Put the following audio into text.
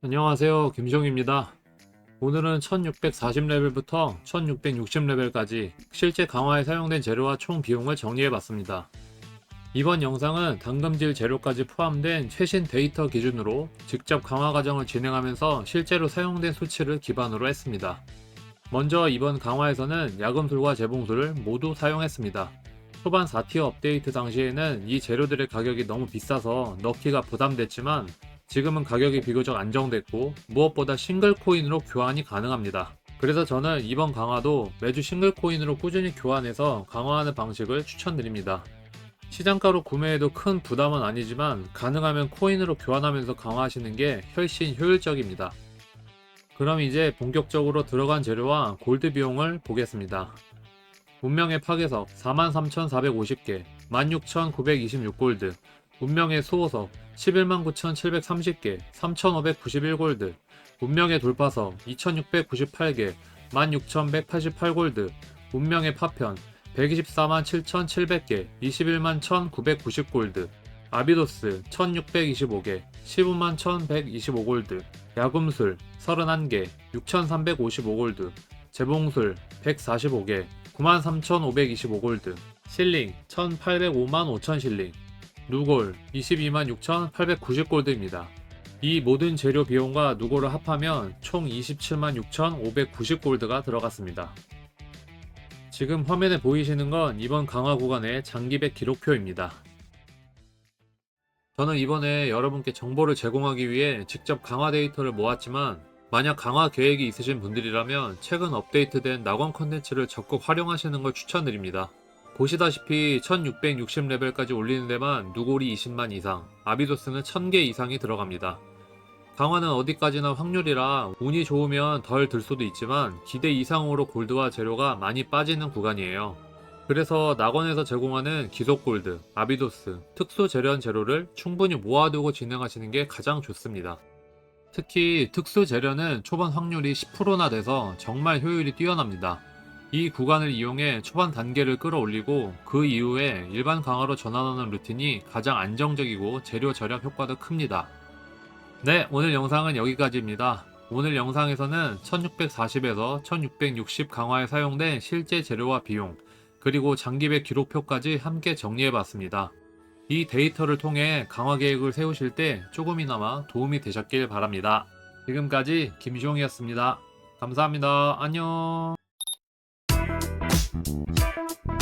안녕하세요. 김종입니다. 오늘은 1640레벨부터 1660레벨까지 실제 강화에 사용된 재료와 총 비용을 정리해 봤습니다. 이번 영상은 당금질 재료까지 포함된 최신 데이터 기준으로 직접 강화 과정을 진행하면서 실제로 사용된 수치를 기반으로 했습니다. 먼저 이번 강화에서는 야금술과 재봉술을 모두 사용했습니다. 초반 4티어 업데이트 당시에는 이 재료들의 가격이 너무 비싸서 넣기가 부담됐지만 지금은 가격이 비교적 안정됐고 무엇보다 싱글 코인으로 교환이 가능합니다. 그래서 저는 이번 강화도 매주 싱글 코인으로 꾸준히 교환해서 강화하는 방식을 추천드립니다. 시장가로 구매해도 큰 부담은 아니지만 가능하면 코인으로 교환하면서 강화하시는 게 훨씬 효율적입니다. 그럼 이제 본격적으로 들어간 재료와 골드 비용을 보겠습니다. 운명의 파괴석 43,450개, 16,926골드, 운명의 수호석 119,730개, 3,591골드, 운명의 돌파석 2,698개, 16,188골드, 운명의 파편 124만 7,700개, 21만 1,990골드, 아비도스 1,625개, 15만 1,125골드, 야금술 31개, 6,355골드, 재봉술 145개, 93,525골드, 실링 1,805만 5천 실링, 누골 22만 6,890골드입니다. 이 모든 재료 비용과 누골을 합하면 총 27만 6,590골드가 들어갔습니다. 지금 화면에 보이시는 건 이번 강화 구간의 장기백 기록표입니다. 저는 이번에 여러분께 정보를 제공하기 위해 직접 강화 데이터를 모았지만 만약 강화 계획이 있으신 분들이라면 최근 업데이트된 낙원 컨텐츠를 적극 활용하시는 걸 추천드립니다. 보시다시피 1660레벨까지 올리는 데만 누골이 20만 이상, 아비도스는 1000개 이상이 들어갑니다. 강화는 어디까지나 확률이라 운이 좋으면 덜 들 수도 있지만 기대 이상으로 골드와 재료가 많이 빠지는 구간이에요. 그래서 낙원에서 제공하는 기속 골드, 아비도스, 특수 재련 재료를 충분히 모아두고 진행하시는 게 가장 좋습니다. 특히 특수 재련은 초반 확률이 10%나 돼서 정말 효율이 뛰어납니다. 이 구간을 이용해 초반 단계를 끌어올리고 그 이후에 일반 강화로 전환하는 루틴이 가장 안정적이고 재료 절약 효과도 큽니다. 네, 오늘 영상은 여기까지입니다. 오늘 영상에서는 1640에서 1660 강화에 사용된 실제 재료와 비용, 그리고 장기백 기록표까지 함께 정리해봤습니다. 이 데이터를 통해 강화 계획을 세우실 때 조금이나마 도움이 되셨길 바랍니다. 지금까지 김시용이었습니다. 감사합니다. 안녕. Thank you.